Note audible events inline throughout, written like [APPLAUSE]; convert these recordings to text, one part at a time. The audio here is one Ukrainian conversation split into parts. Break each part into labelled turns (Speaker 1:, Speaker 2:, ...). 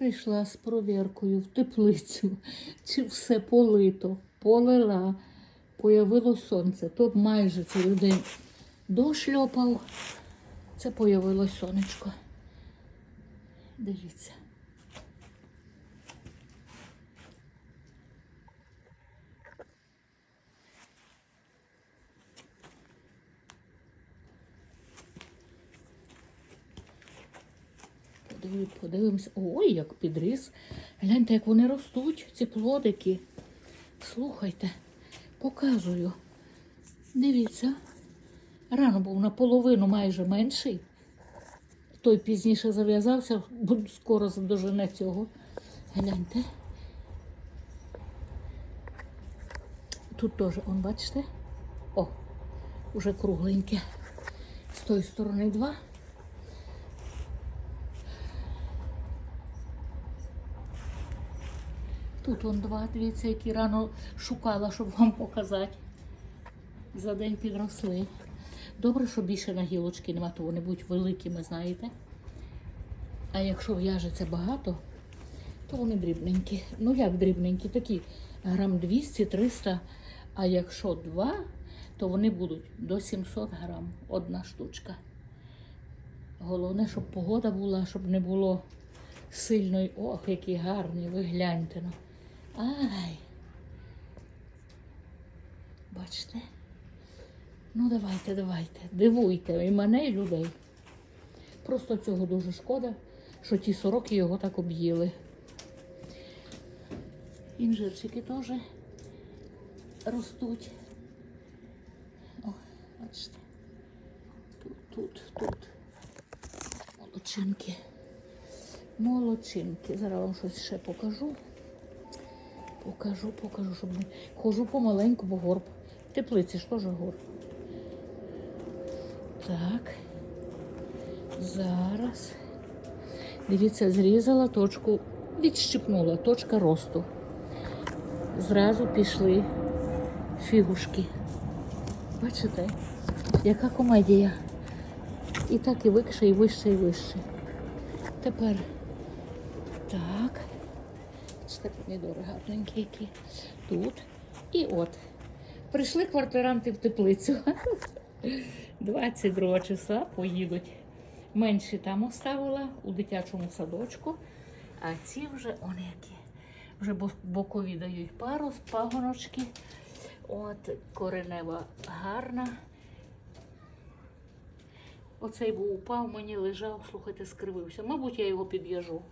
Speaker 1: Прийшла з провіркою в теплицю, чи все полито, полила, появило сонце. Тут майже цілий день дошльопав, це появилось сонечко. Дивіться. Подивимося. Ой, як підріс. Гляньте, як вони ростуть, ці плодики. Слухайте, показую. Дивіться. Рано був наполовину майже менший. Той пізніше зав'язався, скоро дожене цього. Гляньте. Тут теж, он, бачите? О, уже кругленьке. З тої сторони два. Тут он два, дивіться, які рано шукала, щоб вам показати. За день підросли. Добре, що більше на гілочки нема, то вони будуть великими, знаєте. А якщо в'яжеться багато, то вони дрібненькі. Ну як дрібненькі, такі грам 200-300. А якщо два, то вони будуть до 700 грам одна штучка. Головне, щоб погода була, щоб не було сильної. Ох, які гарні, ви гляньте. Ну. Ай. Бачите? Ну, давайте, давайте. Дивуйте і мене, і людей. Просто цього дуже шкода, що ті сороки його так об'їли. Інжирчики теж ростуть. О, бачите. Тут, тут, тут. Молодчинки. Молодчинки. Зараз вам щось ще покажу. Покажу, покажу, щоб не... Хожу помаленьку, бо горб. В теплиці ж теж горб. Так. Зараз. Дивіться, зрізала точку, відщипнула, точка росту. Зразу пішли фігушки. Бачите, яка комедія. І так і вище, і вище, і вище. Тепер так. Бачите, помідори гарненькі які. Тут. І от. Прийшли квартиранти в теплицю. [LAUGHS] 22 числа поїдуть. Менші там оставила у дитячому садочку, а ці вже он які. Вже бокові дають пару, пагоночки. От коренева гарна. Оцей був упав, мені лежав, слухайте, скривився. Мабуть, я його підв'яжу.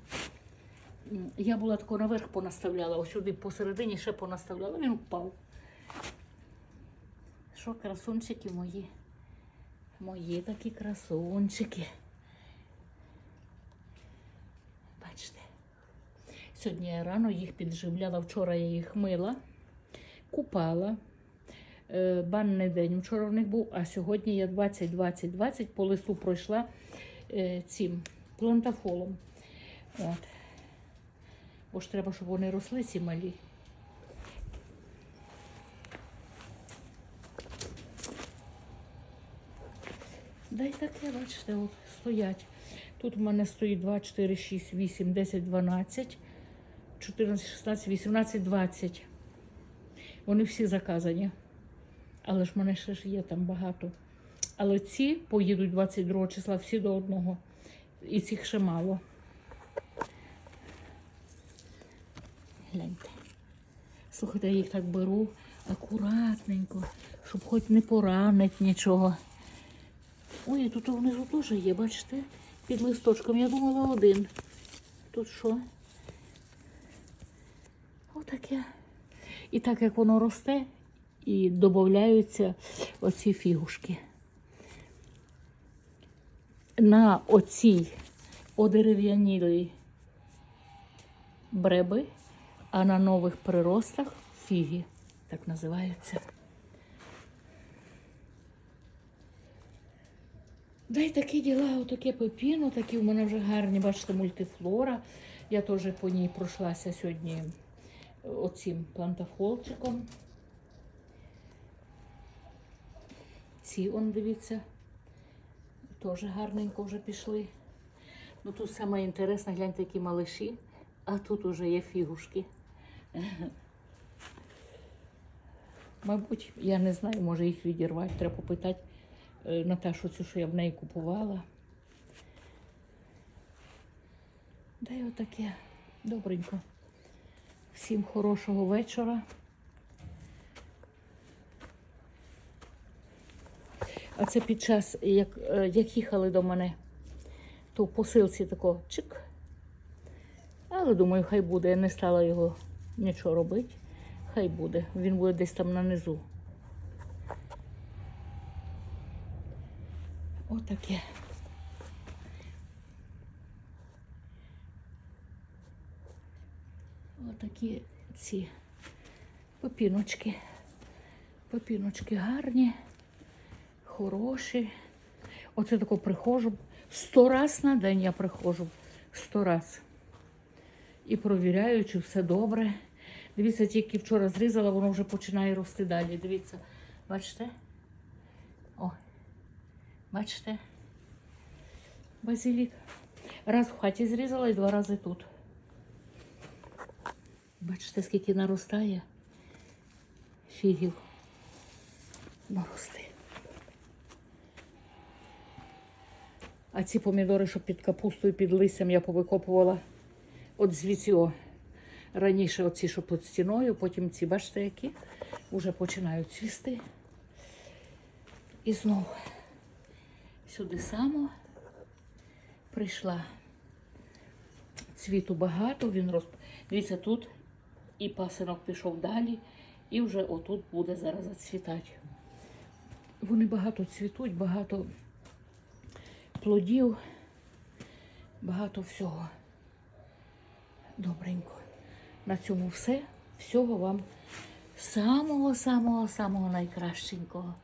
Speaker 1: Я була тако наверх понаставляла, ось сюди посередині ще понаставляла, він впав. Що, красунчики мої? Мої такі красунчики. Бачите. Сьогодні я рано їх підживляла, вчора я їх мила, купала. Е, Банний день вчора в них був, а сьогодні я 20-20-20 по листу пройшла е, цим плантафолом. От. Бо ж треба, щоб вони росли ці малі. Да й таке, бачите, от, стоять. Тут в мене стоїть 2, 4, 6, 8, 10, 12, 14, 16, 18, 20. Вони всі заказані. Але ж в мене ще ж є там багато. Але ці поїдуть 22 числа всі до одного. І цих ще мало. Гляньте. Слухайте, я їх так беру акуратненько, щоб хоч не поранить нічого. Ой, тут внизу теж є, бачите? Під листочком. Я думала один. Тут що? Отаке. І так як воно росте, і додаються оці фігушки. На оцій одерев'янілій бреби, а на нових приростах фіги, так називаються. Да й такі діла, отаке пепіно, такі в мене вже гарні, бачите, мультифлора. Я теж по ній пройшлася сьогодні оцим плантафолчиком. Ці, он, дивіться, теж гарненько вже пішли. Ну тут саме інтересне, гляньте, які малиші. А тут уже є фігушки. [LAUGHS] Мабуть, я не знаю, може їх відірвати. Треба попитати е, Наташу цю, що я в неї купувала. Да й отаке. Добренько. Всім хорошого вечора. А це під час, як, е, як їхали до мене, то в посилці тако чик. Але думаю, хай буде. Я не стала його нічого робити. Хай буде. Він буде десь там на низу. Отаке. Отакі ці попіночки. Попіночки гарні, хороші. Оце тако приходжу. Сто раз на день я приходжу. Сто раз. І провіряю, чи все добре. Дивіться, тільки вчора зрізала, воно вже починає рости далі. Дивіться, бачите? О, бачите? Базилік. Раз в хаті зрізала і два рази тут. Бачите, скільки наростає фігів. Нарости. А ці помідори, що під капустою, під листям я повикопувала от звідси. Раніше оці, що під стіною, потім ці, бачите, які вже починають цвісти. І знову сюди само прийшла. Цвіту багато, він роз... Дивіться, тут і пасинок пішов далі, і вже отут буде зараз зацвітати. Вони багато цвітуть, багато плодів, багато всього. Добренько. На цьому все. Всього вам самого-самого-самого найкращенького.